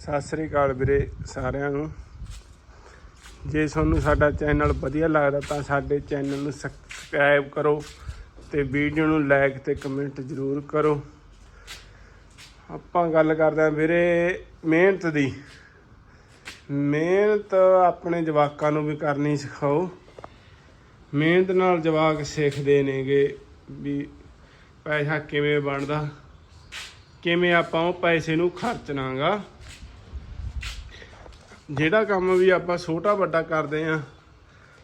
ਸਤਿ ਸ੍ਰੀ ਅਕਾਲ ਵੀਰੇ ਸਾਰਿਆਂ ਨੂੰ। ਜੇ ਤੁਹਾਨੂੰ ਸਾਡਾ ਚੈਨਲ ਵਧੀਆ ਲੱਗਦਾ ਤਾਂ ਸਾਡੇ ਚੈਨਲ ਨੂੰ ਸਬਸਕ੍ਰਾਈਬ ਕਰੋ ਤੇ ਵੀਡੀਓ ਨੂੰ ਲਾਈਕ ਤੇ ਕਮੈਂਟ ਜ਼ਰੂਰ ਕਰੋ। ਆਪਾਂ ਗੱਲ ਕਰਦੇ ਆਂ ਵੀਰੇ ਮਿਹਨਤ ਦੀ। ਮਿਹਨਤ ਆਪਣੇ ਜਵਾਕਾਂ ਨੂੰ ਵੀ ਕਰਨੀ ਸਿਖਾਓ। ਮਿਹਨਤ ਨਾਲ ਜਵਾਕ ਸਿੱਖਦੇ ਨੇਗੇ ਵੀ ਪੈਸਾ ਕਿਵੇਂ ਬਣਦਾ, ਕਿਵੇਂ ਆਪਾਂ ਉਹ ਪੈਸੇ ਨੂੰ ਖਰਚਣਾਗਾ। ਜਿਹੜਾ ਕੰਮ ਵੀ ਆਪਾਂ ਛੋਟਾ ਵੱਡਾ ਕਰਦੇ ਆ,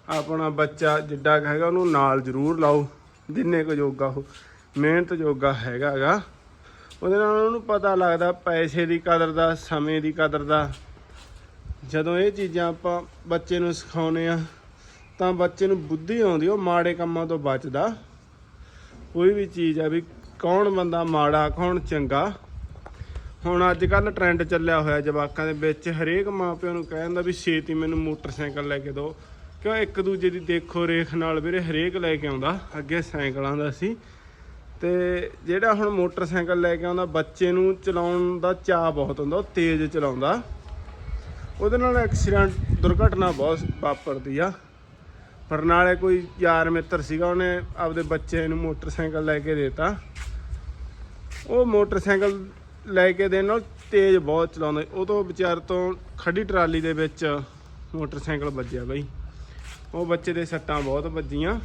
ਆਪਣਾ ਬੱਚਾ ਜਿੱਡਾ ਹੈਗਾ, ਉਹਨੂੰ ਨਾਲ ਜ਼ਰੂਰ ਲਾਓ। ਜਿੰਨੇ ਕੁ ਯੋਗਾ ਹੋ ਮਿਹਨਤ ਜੋਗਾ ਹੈਗਾਗਾ ਉਹਦੇ ਨਾਲ ਉਹਨੂੰ ਪਤਾ ਲੱਗਦਾ ਪੈਸੇ ਦੀ ਕਦਰ ਦਾ, ਸਮੇਂ ਦੀ ਕਦਰ ਦਾ। ਜਦੋਂ ਇਹ ਚੀਜ਼ਾਂ ਆਪਾਂ ਬੱਚੇ ਨੂੰ ਸਿਖਾਉਨੇ ਆ, ਤਾਂ ਬੱਚੇ ਨੂੰ ਬੁੱਧੀ ਆਉਂਦੀ, ਉਹ ਮਾੜੇ ਕੰਮਾਂ ਤੋਂ ਬਚਦਾ। ਕੋਈ ਵੀ ਚੀਜ਼ ਆ ਵੀ ਕੌਣ ਬੰਦਾ ਮਾੜਾ, ਕੌਣ ਚੰਗਾ ਹੁਣ ਅੱਜ ਕੱਲ ਟ੍ਰੈਂਡ ਚੱਲਿਆ ਹੋਇਆ ਜਵਾਕਾਂ ਦੇ ਵਿੱਚ, ਹਰੇਕ ਮਾਪਿਆਂ ਨੂੰ ਕਹਿੰਦਾ ਵੀ ਛੇਤੀ ਮੈਨੂੰ ਮੋਟਰਸਾਈਕਲ ਲੈ ਕੇ ਦਿਓ। ਕਿਉਂ? ਇੱਕ ਦੂਜੇ ਦੀ ਦੇਖੋ ਰੇਖ ਨਾਲ ਵੀਰੇ ਹਰੇਕ ਲੈ ਕੇ ਆਉਂਦਾ, ਅੱਗੇ ਸਾਈਕਲਾਂ ਦਾ ਸੀ। ਤੇ ਜਿਹੜਾ ਹੁਣ ਮੋਟਰਸਾਈਕਲ ਲੈ ਕੇ ਆਉਂਦਾ, ਬੱਚੇ ਨੂੰ ਚਲਾਉਣ ਦਾ ਚਾਹ ਬਹੁਤ ਹੁੰਦਾ, ਉਹ ਤੇਜ਼ ਚਲਾਉਂਦਾ। ਉਹਦੇ ਨਾਲ ਐਕਸੀਡੈਂਟ, ਦੁਰਘਟਨਾ ਬਹੁਤ ਵਾਪਰਦੀ ਆ। ਪਰ ਨਾਲੇ ਕੋਈ ਯਾਰ ਮਿੱਤਰ ਸੀਗਾ, ਉਹਨੇ ਆਪਦੇ ਬੱਚੇ ਨੂੰ ਮੋਟਰਸਾਈਕਲ ਲੈ ਕੇ ਦੇਤਾ। ਉਹ ਮੋਟਰਸਾਈਕਲ ਲੈ ਕੇ ਦੇਣ ਨਾਲ ਤੇਜ਼ ਬਹੁਤ ਚਲਾਉਂਦੇ। ਉਹ ਤੋਂ ਵਿਚਾਰ ਤੋਂ ਖੜੀ ਟਰਾਲੀ ਦੇ ਵਿੱਚ ਮੋਟਰਸਾਈਕਲ ਵੱਜਿਆ ਬਈ। ਉਹ ਬੱਚੇ ਦੇ ਸੱਟਾਂ ਬਹੁਤ ਵੱਜੀਆਂ।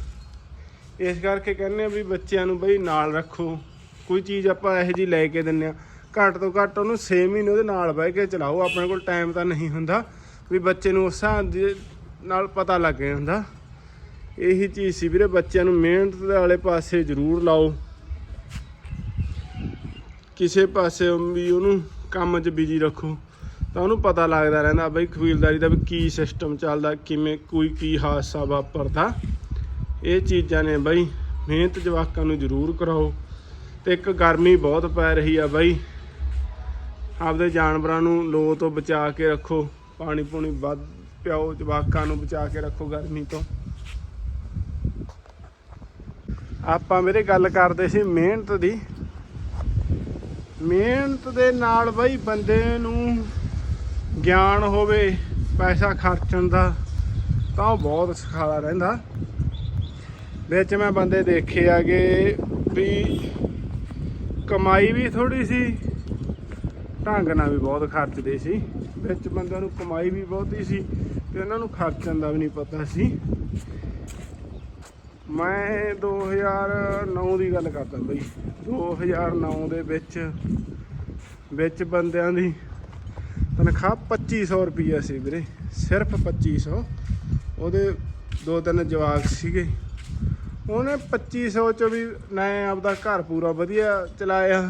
ਇਸ ਕਰਕੇ ਕਹਿੰਦੇ ਆ ਵੀ ਬੱਚਿਆਂ ਨੂੰ ਬਈ ਨਾਲ ਰੱਖੋ। ਕੋਈ ਚੀਜ਼ ਆਪਾਂ ਇਹੋ ਜੀ ਲੈ ਕੇ ਦਿੰਨੇ ਆ। ਘੱਟ ਤੋਂ ਘੱਟ ਉਹਨੂੰ 6 ਮਹੀਨੇ ਉਹਦੇ ਨਾਲ ਬਹਿ ਕੇ ਚਲਾਓ। ਆਪਣੇ ਕੋਲ ਟਾਈਮ ਤਾਂ ਨਹੀਂ ਹੁੰਦਾ। ਵੀ ਬੱਚੇ ਨੂੰ ਉਸ ਦੇ ਨਾਲ ਪਤਾ ਲੱਗ ਜਾਂਦਾ। ਇਹੀ ਚੀਜ਼ ਸੀ ਵੀਰੇ। ਬੱਚਿਆਂ ਨੂੰ ਮਿਹਨਤ ਵਾਲੇ ਪਾਸੇ ਜ਼ਰੂਰ ਲਾਓ। ਕਿਸੇ ਪਾਸੇ ਵੀ ਉਹਨੂੰ ਕੰਮ 'ਚ ਬਿਜ਼ੀ ਰੱਖੋ, ਤਾਂ ਉਹਨੂੰ ਪਤਾ ਲੱਗਦਾ ਰਹਿੰਦਾ ਬਈ ਖਬੀਲਦਾਰੀ ਦਾ ਵੀ ਕੀ ਸਿਸਟਮ ਚੱਲਦਾ, ਕਿਵੇਂ ਕੋਈ ਕੀ ਹਾਦਸਾ ਵਾਪਰਦਾ। ਇਹ ਚੀਜ਼ਾਂ ਨੇ ਬਈ ਮਿਹਨਤ ਜਵਾਕਾਂ ਨੂੰ ਜ਼ਰੂਰ ਕਰਾਓ। ਤੇ ਇੱਕ ਗਰਮੀ ਬਹੁਤ ਪੈ ਰਹੀ ਆ ਬਈ। ਆਪਦੇ ਜਾਨਵਰਾਂ ਨੂੰ ਲੋ ਤੋਂ ਬਚਾ ਕੇ ਰੱਖੋ, ਪਾਣੀ ਪੂਣੀ ਵੱਧ ਪਿਆਓ, ਜਵਾਕਾਂ ਨੂੰ ਬਚਾ ਕੇ ਰੱਖੋ ਗਰਮੀ ਤੋਂ। ਆਪਾਂ ਮੇਰੇ ਗੱਲ ਕਰਦੇ ਸੀ ਮਿਹਨਤ ਦੀ। ਮਿਹਨਤ ਦੇ ਨਾਲ ਬਈ ਬੰਦੇ ਨੂੰ ਗਿਆਨ ਹੋਵੇ, ਪੈਸਾ ਖਰਚਣ ਦਾ, ਤਾਂ ਉਹ ਬਹੁਤ ਸਖਾਲਾ ਰਹਿੰਦਾ। ਵਿੱਚ ਮੈਂ ਬੰਦੇ ਦੇਖੇ ਆਗੇ ਵੀ ਕਮਾਈ ਵੀ ਥੋੜੀ ਸੀ, ਢੰਗ ਨਾਲ ਵੀ ਬਹੁਤ ਖਰਚਦੇ ਸੀ। ਵਿੱਚ ਬੰਦਿਆਂ ਨੂੰ ਕਮਾਈ ਵੀ ਬਹੁਤੀ ਸੀ, ਤੇ ਉਹਨਾਂ ਨੂੰ ਖਰਚਣ ਦਾ ਵੀ ਨਹੀਂ ਪਤਾ ਸੀ। ਮੈਂ 2009 ਦੀ ਗੱਲ ਕਰਦਾ ਬਈ। 2009 ਦੇ ਵਿੱਚ ਵਿੱਚ ਬੰਦਿਆਂ ਦੀ ਤਨਖਾਹ 2500 ਰੁਪਈਆ ਸੀ ਵੀਰੇ, ਸਿਰਫ 2500 ਉਹਦੇ ਦੋ ਤਿੰਨ ਜਵਾਕ ਸੀਗੇ। ਉਹਨੇ 2500 ਚ ਵੀ ਨਏ ਆਪਦਾ ਘਰ ਪੂਰਾ ਵਧੀਆ ਚਲਾਇਆ।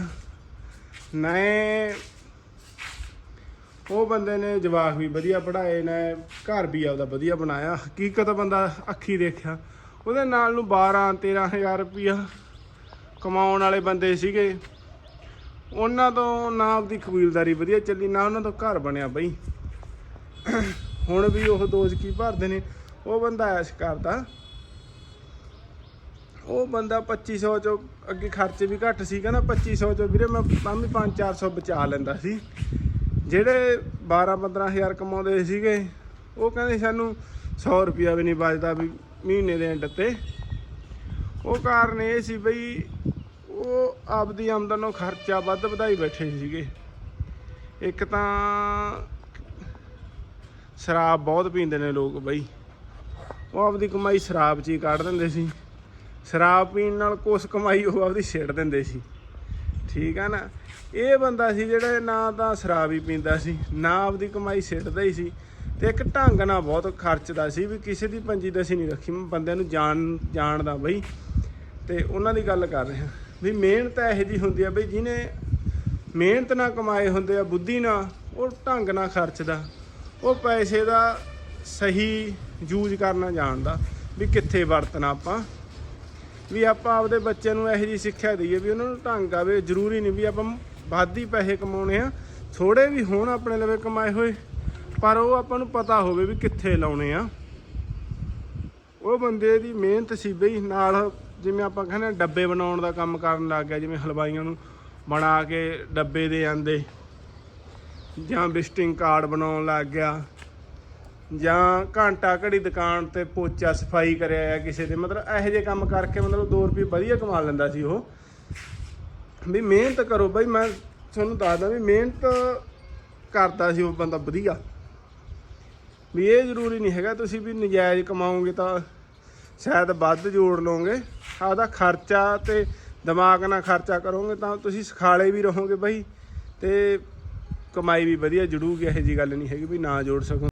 ਨਾ ਉਹ ਬੰਦੇ ਨੇ ਜਵਾਕ ਵੀ ਵਧੀਆ ਪੜਾਏ ਨੇ ਘਰ ਵੀ ਆਪਦਾ ਵਧੀਆ ਬਣਾਇਆ। ਹਕੀਕਤ ਬੰਦਾ ਅੱਖੀ ਦੇਖਿਆ। ਉਹਦੇ ਨਾਲ ਨੂੰ 12 13000 ਰੁਪਇਆ ਕਮਾਉਣ ਵਾਲੇ ਬੰਦੇ ਸੀਗੇ। ਉਹਨਾਂ ਤੋਂ ਨਾ ਆਪਦੀ ਕਬੀਲਦਾਰੀ ਵਧੀਆ ਚੱਲੀ, ਨਾ ਉਹਨਾਂ ਤੋਂ ਘਰ ਬਣਿਆ ਬਈ। ਹੁਣ ਵੀ ਉਹ ਦੋਸ਼ ਕੀ ਭਰਦੇ ਨੇ? ਉਹ ਬੰਦਾ ਐਸ਼ ਕਰਦਾ। ਉਹ ਬੰਦਾ 2500 ਚੋਂ ਅੱਗੇ ਖਰਚੇ ਵੀ ਘੱਟ ਸੀ, ਕਹਿੰਦਾ 2500 ਚੋਂ ਵੀਰੇ ਮੈਂ ਤਾਂ ਵੀ 5-400 ਬਚਾ ਲੈਂਦਾ ਸੀ। ਜਿਹੜੇ 12-15000 ਕਮਾਉਂਦੇ ਸੀਗੇ, ਉਹ ਕਹਿੰਦੇ ਸਾਨੂੰ 100 ਰੁਪਿਆ ਵੀ ਨਹੀਂ ਬਚਦਾ ਵੀ ਮਹੀਨੇ ਦੇ ਐਂਡ ਤੇ। ਉਹ ਕਾਰਨ ਇਹ ਸੀ ਬਈ, ਉਹ ਆਪਦੀ ਆਮਦਨ ਨੂੰ ਖਰਚਾ ਵੱਧ ਵਧਾਈ ਬੈਠੇ ਸੀਗੇ। ਇੱਕ ਤਾਂ ਸ਼ਰਾਬ ਬਹੁਤ ਪੀਂਦੇ ਨੇ ਲੋਕ ਬਈ। ਉਹ ਆਪਦੀ ਕਮਾਈ ਸ਼ਰਾਬ 'ਚ ਹੀ ਕੱਢ ਦਿੰਦੇ ਸੀ। ਸ਼ਰਾਬ ਪੀਣ ਨਾਲ ਕੁਛ ਕਮਾਈ ਉਹ ਆਪਦੀ ਛੇੜ ਦਿੰਦੇ ਸੀ। ਠੀਕ ਆ ਨਾ? ਇਹ ਬੰਦਾ ਸੀ ਜਿਹੜਾ ਨਾ ਤਾਂ ਸ਼ਰਾਬ ਹੀ ਪੀਂਦਾ ਸੀ, ਨਾ ਆਪਦੀ ਕਮਾਈ ਸਿੱਟਦਾ ਹੀ ਸੀ। ਤੇ ਇੱਕ ਢੰਗ ਨਾਲ ਬਹੁਤ ਖਰਚਦਾ ਸੀ ਵੀ ਕਿਸੇ ਦੀ ਪੰਜੀ ਦਸੀ ਨਹੀਂ ਰੱਖੀ। ਮੈਂ ਬੰਦਿਆਂ ਨੂੰ ਜਾਣ, ਜਾਣਦਾ ਬਈ। ਤੇ ਉਹਨਾਂ ਦੀ ਗੱਲ ਕਰ ਰਿਹਾ। ਵੀ ਮਿਹਨਤ ਇਹੋ ਜੀ ਹੁੰਦੀ ਆ ਬਈ ਜਿਹਨੇ ਮਿਹਨਤ ਨਾਲ ਕਮਾਏ ਹੁੰਦੇ ਆ, ਬੁੱਧੀ ਨਾਲ, ਉਹ ਢੰਗ ਨਾਲ ਖਰਚਦਾ। ਉਹ ਪੈਸੇ ਦਾ ਸਹੀ ਯੂਜ਼ ਕਰਨਾ ਜਾਣਦਾ ਵੀ ਕਿੱਥੇ ਵਰਤਣਾ ਆਪਾਂ। ਵੀ ਆਪਾਂ ਆਪਦੇ ਬੱਚਿਆਂ ਨੂੰ ਇਹੋ ਜੀ ਸਿੱਖਿਆ ਦਈਏ ਵੀ ਉਹਨਾਂ ਨੂੰ ਢੰਗ ਆਵੇ। ਜ਼ਰੂਰੀ ਨਹੀਂ ਵੀ ਆਪਾਂ ਵੱਧ ਹੀ ਪੈਸੇ ਕਮਾਉਣੇ ਆ। ਥੋੜੇ ਵੀ ਹੋਣ ਆਪਣੇ ਲਵੇ ਕਮਾਏ ਹੋਏ। ਪਰ ਉਹ ਆਪਾਂ ਨੂੰ ਪਤਾ ਹੋਵੇ ਵੀ ਕਿੱਥੇ ਲਾਉਣੇ ਆ। ਉਹ ਬੰਦੇ ਦੀ ਮਿਹਨਤ ਸੀ ਬਈ ਨਾਲ ਜਿਵੇਂ ਆਪਾਂ ਕਹਿੰਦੇ ਆ, ਡੱਬੇ ਬਣਾਉਣ ਦਾ ਕੰਮ ਕਰਨ ਲੱਗ ਗਿਆ ਜਿਵੇਂ ਹਲਵਾਈਆਂ ਨੂੰ ਬਣਾ ਕੇ ਡੱਬੇ ਦੇ ਆਂਦੇ। ਜਾਂ ਵਿਜ਼ਿਟਿੰਗ ਕਾਰਡ ਬਣਾਉਣ ਲੱਗ ਗਿਆ। ਜਾਂ ਘੰਟਾ ਘੜੀ ਦੁਕਾਨ ਤੇ ਪੋਚਾ ਸਫ਼ਾਈ ਕਰਿਆ ਆ ਕਿਸੇ ਦੇ। ਮਤਲਬ ਇਹੋ ਜਿਹੇ ਕੰਮ ਕਰਕੇ ਮਤਲਬ 2 ਰੁਪਏ ਵਧੀਆ ਕਮਾ ਲੈਂਦਾ ਸੀ ਉਹ। ਵੀ ਮਿਹਨਤ ਕਰੋ ਬਈ ਮੈਂ ਤੁਹਾਨੂੰ ਦੱਸਦਾ ਵੀ ਮਿਹਨਤ ਕਰਦਾ ਸੀ ਉਹ ਬੰਦਾ ਵਧੀਆ। ਵੀ ਇਹ ਜ਼ਰੂਰੀ ਨਹੀਂ ਹੈਗਾ, ਤੁਸੀਂ ਵੀ ਨਜਾਇਜ਼ ਕਮਾਓਗੇ ਤਾਂ ਸ਼ਾਇਦ ਵੱਧ ਜੋੜ ਲਓਗੇ। ਆਪਦਾ ਖਰਚਾ ਤੇ ਦਿਮਾਗ ਨਾਲ ਖਰਚਾ ਕਰੋਗੇ ਤਾਂ ਤੁਸੀਂ ਸਖਾਲੇ ਵੀ ਰਹੋਗੇ ਬਈ ਤੇ ਕਮਾਈ ਵੀ ਵਧੀਆ ਜੜੂਗੀ, ਇਹੋ ਜੀ ਗੱਲ ਨਹੀਂ ਹੈਗੀ ਵੀ ਨਾ ਜੋੜ ਸਕੋ।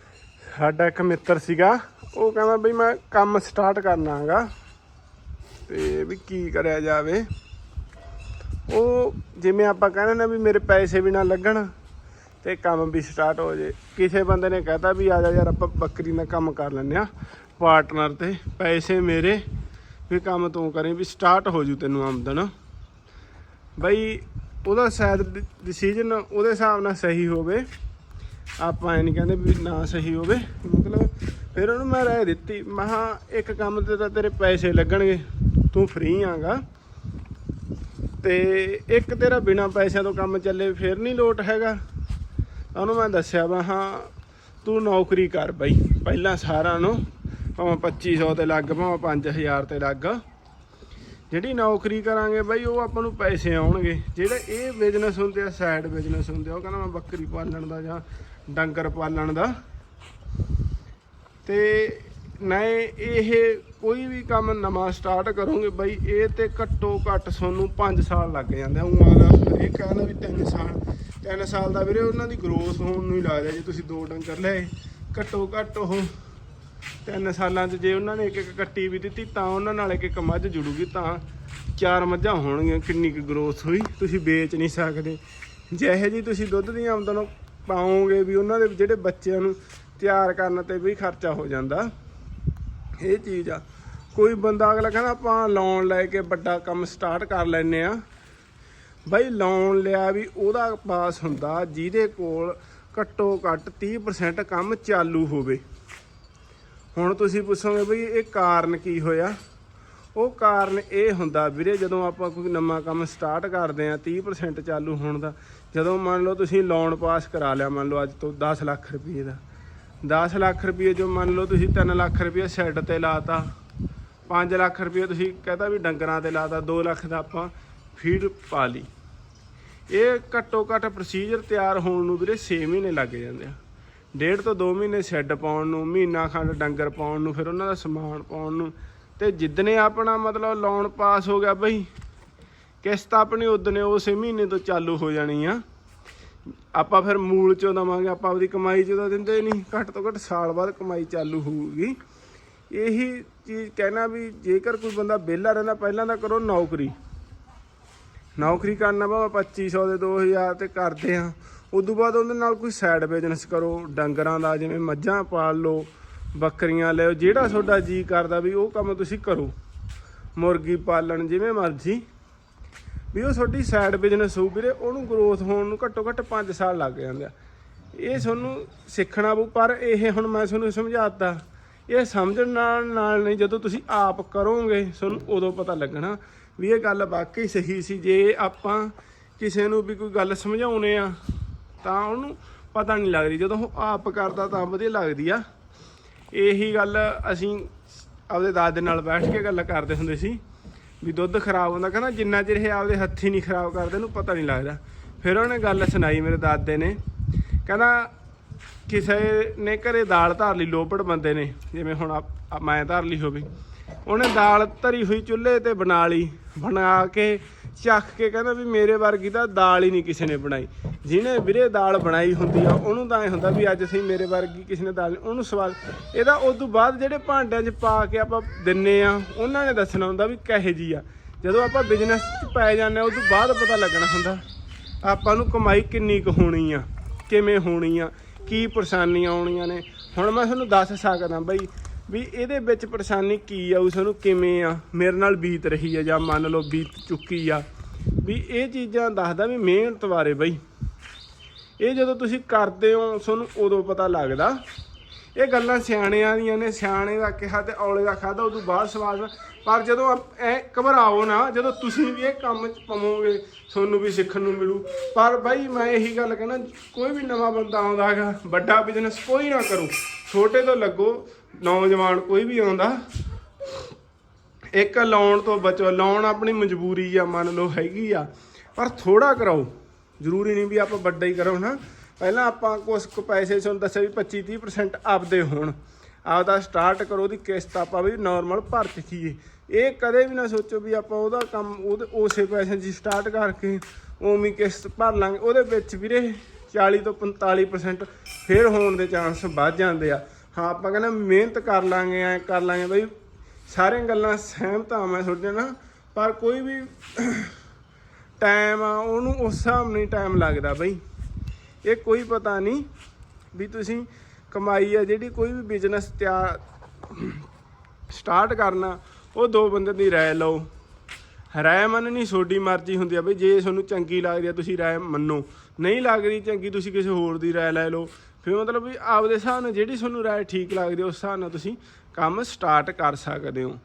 ਸਾਡਾ ਇੱਕ ਮਿੱਤਰ ਸੀਗਾ, ਉਹ ਕਹਿੰਦਾ ਬਈ ਮੈਂ ਕੰਮ ਸਟਾਰਟ ਕਰਨਾ ਹੈਗਾ ਤੇ ਵੀ ਕੀ ਕਰਿਆ ਜਾਵੇ। ਉਹ ਜਿਵੇਂ ਆਪਾਂ ਕਹਿੰਦੇ ਨੇ ਵੀ ਮੇਰੇ ਪੈਸੇ ਵੀ ਨਾ ਲੱਗਣ ਤੇ ਕੰਮ ਵੀ ਸਟਾਰਟ ਹੋ ਜੇ। ਕਿਸੇ ਬੰਦੇ ਨੇ ਕਹਿਤਾ ਵੀ ਆ ਜਾ ਯਾਰ, ਆਪਾਂ ਬੱਕਰੀ ਦਾ ਕੰਮ ਕਰ ਲੈਂਦੇ ਆ ਪਾਰਟਨਰ ਤੇ। ਪੈਸੇ ਮੇਰੇ, ਵੀ ਕੰਮ ਤੂੰ ਕਰੇ, ਵੀ ਸਟਾਰਟ ਹੋ ਜੂ ਤੈਨੂੰ ਆਮਦਨ। ਬਈ, ਉਹਦਾ ਸ਼ਾਇਦ ਡਿਸੀਜਨ ਉਹਦੇ ਹਿਸਾਬ ਨਾਲ ਸਹੀ ਹੋਵੇ। ਆਪਾਂ ਇਹ ਨਹੀਂ ਕਹਿੰਦੇ ਵੀ ਨਾ ਸਹੀ ਹੋਵੇ। ਮਤਲਬ ਫਿਰ ਉਹਨੂੰ ਮੈਂ ਰਾਏ ਦਿੱਤੀ ਮਹਾ ਇੱਕ ਕੰਮ ਤੇ ਤਾਂ ਤੇਰੇ ਪੈਸੇ ਲੱਗਣਗੇ, ਤੂੰ ਫ੍ਰੀ ਆਂਗਾ। ਤੇ ਇੱਕ ਤੇਰਾ ਬਿਨਾ ਪੈਸਿਆਂ ਤੋਂ ਕੰਮ ਚੱਲੇ, ਫਿਰ ਨਹੀਂ ਲੋਟ ਹੈਗਾ। ਉਹਨੂੰ ਮੈਂ ਦੱਸਿਆ ਵਾ, ਹਾਂ, ਤੂੰ ਨੌਕਰੀ ਕਰ ਬਈ। ਪਹਿਲਾਂ ਸਾਰਿਆਂ ਨੂੰ ਭਾਵੇਂ 2500 ਤੇ ਲੱਗ, ਭਾਵੇਂ 5000 ਤੇ ਲੱਗ। ਜਿਹੜੀ ਨੌਕਰੀ ਕਰਾਂਗੇ ਬਈ, ਉਹ ਆਪਾਂ ਨੂੰ ਪੈਸੇ ਆਉਣਗੇ। ਜਿਹੜਾ ਇਹ ਬਿਜ਼ਨਸ ਹੁੰਦੇ ਆ ਸਾਈਡ ਬਿਜ਼ਨਸ ਹੁੰਦੇ ਆ, ਉਹ ਕਹਿੰਦਾ ਮੈਂ ਬੱਕਰੀ ਪਾਲਣ ਦਾ ਜਾਂ ਡੰਗਰ ਪਾਲਣ ਦਾ। ਤੇ ਨਏ ਇਹ ਕੋਈ ਵੀ ਕੰਮ ਨਵਾਂ ਸਟਾਰਟ ਕਰੋਗੇ ਬਈ, ਇਹ ਤੇ ਘੱਟੋ ਘੱਟ ਤੁਹਾਨੂੰ 5 ਸਾਲ ਲੱਗ ਜਾਂਦੇ ਆ। ਉਹ ਆਦਾ ਇਹ ਕਹਿੰਦਾ ਵੀ 3 ਸਾਲ। 3 ਸਾਲ ਦਾ ਵੀਰੇ, ਉਹਨਾਂ ਦੀ ਗਰੋਥ ਹੋਣ ਨੂੰ ਹੀ ਲੱਗਦਾ ਜੇ, ਤੁਸੀਂ ਦੋ ਡੰਗਰ ਲਏ, ਘੱਟੋ ਘੱਟ ਉਹ ਤਿੰਨ ਸਾਲਾਂ 'ਚ ਜੇ ਉਹਨਾਂ ਨੇ ਇੱਕ ਇੱਕ ਕੱਟੀ ਵੀ ਦਿੱਤੀ, ਤਾਂ ਉਹਨਾਂ ਨਾਲ ਇੱਕ ਇੱਕ ਮੱਝ ਜੁੜੂਗੀ, ਤਾਂ ਚਾਰ ਮੱਝਾਂ ਹੋਣਗੀਆਂ, ਕਿੰਨੀ ਕੁ ਗਰੋਥ ਹੋਈ, ਤੁਸੀਂ ਵੇਚ ਨਹੀਂ ਸਕਦੇ। ਜਿਹੇ ਜੀ ਤੁਸੀਂ ਦੁੱਧ ਦੀ ਆਮਦਨ ਪਾਓਗੇ ਵੀ ਉਹਨਾਂ ਦੇ ਜਿਹੜੇ ਬੱਚਿਆਂ ਨੂੰ ਤਿਆਰ ਕਰਨ ਤੇ ਵੀ ਖਰਚਾ ਹੋ ਜਾਂਦਾ। ਇਹ ਚੀਜ਼ ਆ। ਕੋਈ ਬੰਦਾ ਅਗਲਾ ਕਹਿੰਦਾ, ਆਪਾਂ ਲੋਨ ਲੈ ਕੇ ਵੱਡਾ ਕੰਮ ਸਟਾਰਟ ਕਰ ਲੈਨੇ ਆ ਬਾਈ ਲੋਨ ਲਿਆ ਵੀ ਉਹਦਾ ਪਾਸ ਹੁੰਦਾ, ਜਿਹਦੇ ਕੋਲ ਘੱਟੋ ਘੱਟ 30% ਕੰਮ ਚਾਲੂ ਹੋਵੇ। ਹੁਣ ਤੁਸੀਂ ਪੁੱਛੋਗੇ ਬਈ ਇਹ ਕਾਰਨ ਕੀ ਹੋਇਆ? ਉਹ ਕਾਰਨ ਇਹ ਹੁੰਦਾ ਵੀਰੇ, ਜਦੋਂ ਆਪਾਂ ਕੋਈ ਨਵਾਂ ਕੰਮ ਸਟਾਰਟ ਕਰਦੇ ਆ 30% ਚਾਲੂ ਹੋਣ ਦਾ, ਜਦੋਂ ਮੰਨ ਲਓ ਤੁਸੀਂ ਲੋਨ ਪਾਸ ਕਰਾ ਲਿਆ, ਮੰਨ ਲਓ ਅੱਜ ਤੋਂ 10 ਲੱਖ ਰੁਪਏ ਦਾ 10 ਲੱਖ ਰੁਪਏ ਜੋ ਮੰਨ ਲਓ ਤੁਸੀਂ 3 ਲੱਖ ਰੁਪਏ ਸੈੱਟ ਤੇ ਲਾਤਾ 5 ਲੱਖ ਰੁਪਏ ਤੁਸੀਂ ਕਹਤਾ ਵੀ ਡੰਗਰਾਂ ਤੇ ਲਾਤਾ 2 ਲੱਖ ਦਾ ਆਪਾਂ ਫੀਡ ਪਾ ਲਈ। ਇਹ ਘੱਟੋ ਘੱਟ ਪ੍ਰੋਸੀਜਰ ਤਿਆਰ ਹੋਣ ਨੂੰ ਵੀਰੇ 6 ਮਹੀਨੇ ਲੱਗ ਜਾਂਦੇ ਆ। ਡੇਢ ਤੋਂ 2 ਮਹੀਨੇ ਸ਼ੈੱਡ ਪਾਉਣ ਨੂੰ, ਮਹੀਨਾ ਖੰਡ ਡੰਗਰ ਪਾਉਣ ਨੂੰ, ਫਿਰ ਉਹਨਾਂ ਦਾ ਸਮਾਨ ਪਾਉਣ ਨੂੰ। ਤੇ ਜਿੱਦਨੇ ਆਪਣਾ ਮਤਲਬ ਲੋਨ ਪਾਸ ਹੋ ਗਿਆ ਬਈ, ਕਿਸ਼ਤ ਆਪਣੀ ਉਦਨੇ ਉਸੇ ਮਹੀਨੇ ਤੋਂ ਚਾਲੂ ਹੋ ਜਾਣੀ ਆ। ਆਪਾਂ ਫਿਰ ਮੂਲ ਚੋਂ ਦਵਾਂਗੇ, ਆਪਾਂ ਆਪਦੀ ਕਮਾਈ ਚੋਂ ਤਾਂ ਦਿੰਦੇ ਨਹੀਂ, ਘੱਟ ਤੋਂ ਘੱਟ ਸਾਲ ਬਾਅਦ ਕਮਾਈ ਚਾਲੂ ਹੋਊਗੀ। ਇਹੀ ਚੀਜ਼ ਕਹਿਣਾ ਵੀ ਜੇਕਰ ਕੋਈ ਬੰਦਾ ਵਿਹਲਾ ਰਹਿੰਦਾ, ਪਹਿਲਾਂ ਤਾਂ ਕਰੋ ਨੌਕਰੀ। ਨੌਕਰੀ ਕਰਨਾ ਭਾਵੇਂ 2500 ਦੇ 2000 ਤੇ ਕਰਦੇ ਆ ਉਦੋਂ ਬਾਅਦ ਉਹਦੇ ਨਾਲ ਕੋਈ ਸਾਈਡ ਬਿਜ਼ਨਸ ਕਰੋ, ਡੰਗਰਾਂ ਦਾ ਜਿਵੇਂ ਮੱਝਾਂ ਪਾਲ ਲਓ, ਬੱਕਰੀਆਂ ਲਿਓ ਜਿਹੜਾ ਤੁਹਾਡਾ ਜੀ ਕਰਦਾ ਵੀ ਉਹ ਕੰਮ ਤੁਸੀਂ ਕਰੋ। ਮੁਰਗੀ ਪਾਲਣ ਜਿਵੇਂ ਮਰਜ਼ੀ। ਵੀ ਉਹ ਤੁਹਾਡੀ ਸਾਈਡ ਬਿਜ਼ਨਸ ਹੋਊ ਵੀਰੇ, ਉਹਨੂੰ ਗਰੋਥ ਹੋਣ ਨੂੰ ਘੱਟੋ ਘੱਟ 5 ਸਾਲ ਲੱਗ ਜਾਂਦੇ ਆ। ਇਹ ਤੁਹਾਨੂੰ ਸਿੱਖਣਾ ਪਊ, ਪਰ ਇਹ ਹੁਣ ਮੈਂ ਤੁਹਾਨੂੰ ਸਮਝਾਤਾ। ਇਹ ਸਮਝਣ ਨਾਲ ਨਾਲ ਨਹੀਂ, ਜਦੋਂ ਤੁਸੀਂ ਆਪ ਕਰੋਗੇ, ਤੁਹਾਨੂੰ ਉਦੋਂ ਪਤਾ ਲੱਗਣਾ ਵੀ ਇਹ ਗੱਲ ਵਾਕਈ ਸਹੀ ਸੀ, ਜੇ ਆਪਾਂ ਕਿਸੇ ਨੂੰ ਵੀ ਕੋਈ ਗੱਲ ਸਮਝਾਉਨੇ ਆ, ਤਾਂ ਉਹਨੂੰ ਪਤਾ ਨਹੀਂ ਲੱਗਦੀ। ਜਦੋਂ ਉਹ ਆਪ ਕਰਦਾ ਤਾਂ ਵਧੀਆ ਲੱਗਦੀ ਆ। ਇਹੀ ਗੱਲ ਅਸੀਂ ਆਪਦੇ ਦਾਦੇ ਨਾਲ ਬੈਠ ਕੇ ਗੱਲ ਕਰਦੇ ਹੁੰਦੇ ਸੀ, ਵੀ ਦੁੱਧ ਖਰਾਬ ਹੁੰਦਾ, ਕਹਿੰਦਾ ਜਿੰਨਾ ਚਿਰ ਇਹ ਆਪਦੇ ਹੱਥੀ ਨਹੀਂ ਖਰਾਬ ਕਰਦੇ, ਇਹਨੂੰ ਪਤਾ ਨਹੀਂ ਲੱਗਦਾ। ਫਿਰ ਉਹਨੇ ਗੱਲ ਸੁਣਾਈ ਮੇਰੇ ਦਾਦੇ ਨੇ। ਕਹਿੰਦਾ ਕਿਸੇ ਨੇ ਘਰੇ ਦਾਲ ਧਾਰ ਲਈ, ਲੋਪੜ ਬੰਦੇ ਨੇ, ਜਿਵੇਂ ਹੁਣ ਆਪ- ਆ ਮੈਂ ਧਰ ਲਈ ਹੋਵੇ। ਉਹਨੇ ਦਾਲ ਧਰੀ ਹੋਈ ਚੁੱਲ੍ਹੇ ਤੇ ਬਣਾ ਲਈ, ਬਣਾ ਕੇ ਚੱਖ ਕੇ ਕਹਿੰਦਾ ਵੀ ਮੇਰੇ ਵਰਗੀ ਤਾਂ ਦਾਲ ਹੀ ਨਹੀਂ ਕਿਸੇ ਨੇ ਬਣਾਈ। ਜਿਹਨੇ ਵੀਰੇ ਦਾਲ ਬਣਾਈ ਹੁੰਦੀ ਆ, ਉਹਨੂੰ ਤਾਂ ਐ ਹੁੰਦਾ ਵੀ ਅੱਜ ਅਸੀਂ ਮੇਰੇ ਵਰਗੀ ਕਿਸੇ ਨੇ ਦਾਲ, ਉਹਨੂੰ ਸਵਾਲ ਇਹਦਾ ਉਸ ਤੋਂ ਬਾਅਦ ਜਿਹੜੇ ਭਾਂਡਿਆਂ 'ਚ ਪਾ ਕੇ ਆਪਾਂ ਦਿੰਨੇ ਆ, ਉਹਨਾਂ ਨੇ ਦੱਸਣਾ ਹੁੰਦਾ ਵੀ ਕਹੇ ਜੀ ਆ। ਜਦੋਂ ਆਪਾਂ ਬਿਜ਼ਨਸ 'ਚ ਪੈ ਜਾਂਦੇ ਆ, ਉਸ ਤੋਂ ਬਾਅਦ ਪਤਾ ਲੱਗਣਾ ਹੁੰਦਾ, ਆਪਾਂ ਨੂੰ ਕਮਾਈ ਕਿੰਨੀ ਕੁ ਹੋਣੀ ਆ, ਕਿਵੇਂ ਹੋਣੀ ਆ, ਕੀ ਪਰੇਸ਼ਾਨੀਆਂ ਆਉਣੀਆਂ ਨੇ। ਹੁਣ ਮੈਂ ਤੁਹਾਨੂੰ ਦੱਸ ਸਕਦਾ ਬਈ ਵੀ ਇਹਦੇ ਵਿੱਚ ਪਰੇਸ਼ਾਨੀ ਕੀ ਆ, ਉਸ ਨੂੰ ਕਿਵੇਂ ਆ? ਮੇਰੇ ਨਾਲ ਬੀਤ ਰਹੀ ਆ ਜਾਂ ਮੰਨ ਲਓ ਬੀਤ ਚੁੱਕੀ ਆ। ਵੀ ਇਹ ਚੀਜ਼ਾਂ ਦੱਸਦਾ ਵੀ ਮਿਹਨਤ ਬਾਰੇ ਬਈ। ਇਹ ਜਦੋਂ ਤੁਸੀਂ ਕਰਦੇ ਹੋ, ਤੁਹਾਨੂੰ ਉਦੋਂ ਪਤਾ ਲੱਗਦਾ। ਇਹ ਗੱਲਾਂ ਸਿਆਣਿਆਂ ਦੀਆਂ ਨੇ, ਸਿਆਣੇ ਦਾ ਕਿਹਾ ਤੇ ਔਲੇ ਦਾ ਖਾਦਾ ਉਦੋਂ ਬਾਅਦ ਸਵਾਦ ਪਰ ਜਦੋਂ ਆਪ- ਐ ਘਬਰਾਓ ਨਾ, ਜਦੋਂ ਤੁਸੀਂ ਵੀ ਇਹ ਕੰਮ ਚ ਪਵੋਗੇ, ਤੁਹਾਨੂੰ ਵੀ ਸਿੱਖਣ ਨੂੰ ਮਿਲੂ। ਪਰ ਬਾਈ ਮੈਂ ਇਹੀ ਗੱਲ ਕਹਿੰਦਾ ਕੋਈ ਵੀ ਨਵਾਂ ਬੰਦਾ ਆਉਂਦਾ ਹੈਗਾ, ਵੱਡਾ ਬਿਜ਼ਨਸ ਕੋਈ ਨਾ ਕਰੋ। ਛੋਟੇ ਤੋਂ ਲੱਗੋ ਨੌਜਵਾਨ ਕੋਈ ਵੀ ਆਉਂਦਾ, ਇੱਕ ਲਾਉਣ ਤੋਂ ਬਚੋ, ਲਾਉਣ ਆਪਣੀ ਮਜਬੂਰੀ ਆ, ਮੰਨ ਲਓ ਹੈਗੀ ਆ, ਪਰ ਥੋੜਾ ਕਰਾਓ। ਜ਼ਰੂਰੀ ਨਹੀਂ ਵੀ ਆਪਾਂ ਵੱਡਾ ਹੀ ਕਰੋ ਨਾ। ਪਹਿਲਾਂ ਆਪਾਂ ਕੁਝ ਕੁ ਪੈਸੇ ਤੁਹਾਨੂੰ ਦੱਸਿਆ ਵੀ 25 30% ਆਪਦੇ ਹੋਣ। ਆਪਦਾ ਸਟਾਰਟ ਕਰੋ ਉਹਦੀ ਕਿਸ਼ਤ ਆਪਾਂ ਵੀ ਨਾਰਮਲ ਭਰ ਚੁੱਕੀਏ ਇਹ ਕਦੇ ਵੀ ਨਾ ਸੋਚੋ ਵੀ ਆਪਾਂ ਉਹਦਾ ਕੰਮ, ਉਹਦੇ ਉਸੇ ਪੈਸੇ 'ਚ ਸਟਾਰਟ ਕਰਕੇ ਉਵੇਂ ਕਿਸ਼ਤ ਭਰ ਲਾਂਗੇ। ਉਹਦੇ ਵਿੱਚ ਵੀਰੇ 40 ਤੋਂ 45% ਫੇਰ ਹੋਣ ਦੇ ਚਾਂਸ ਵੱਧ ਜਾਂਦੇ ਆ। ਹਾਂ, ਆਪਾਂ ਕਹਿੰਦੇ ਮਿਹਨਤ ਕਰ ਲਾਂਗੇ, ਐ ਕਰ ਲਾਂਗੇ ਬਈ। ਸਾਰੀਆਂ ਗੱਲਾਂ ਸਹਿਮਤ ਆ ਮੈਂ ਤੁਹਾਡੇ ਨਾਲ, ਪਰ ਕੋਈ ਵੀ ਟਾਈਮ ਆ, ਉਹਨੂੰ ਉਸ ਹਿਸਾਬ ਨਹੀਂ ਟਾਈਮ ਲੱਗਦਾ ਬਈ। ਇਹ ਕੋਈ ਪਤਾ ਨਹੀਂ ਵੀ ਤੁਸੀਂ ਕਮਾਈ ਆ, ਜਿਹੜੀ ਕੋਈ ਵੀ ਬਿਜ਼ਨਸ ਤਿਆਰ ਸਟਾਰਟ ਕਰਨਾ, ਉਹ ਦੋ ਬੰਦੇ ਦੀ ਰਾਏ ਲਓ। ਰਾਏ ਮੰਨਣੀ ਤੁਹਾਡੀ ਮਰਜ਼ੀ ਹੁੰਦੀ ਆ ਬਈ, ਜੇ ਤੁਹਾਨੂੰ ਚੰਗੀ ਲੱਗਦੀ ਆ, ਤੁਸੀਂ ਰਾਏ ਮੰਨੋ। ਨਹੀਂ ਲੱਗਦੀ ਚੰਗੀ, ਤੁਸੀਂ ਕਿਸੇ ਹੋਰ ਦੀ ਰਾਏ ਲੈ ਲਓ। ਫਿਰ ਮਤਲਬ ਵੀ ਆਪਦੇ ਹਿਸਾਬ ਨਾਲ ਜਿਹੜੀ ਤੁਹਾਨੂੰ ਰਾਏ ਠੀਕ ਲੱਗਦੀ ਉਸ ਹਿਸਾਬ ਨਾਲ ਤੁਸੀਂ ਕੰਮ ਸਟਾਰਟ ਕਰ ਸਕਦੇ ਹੋ।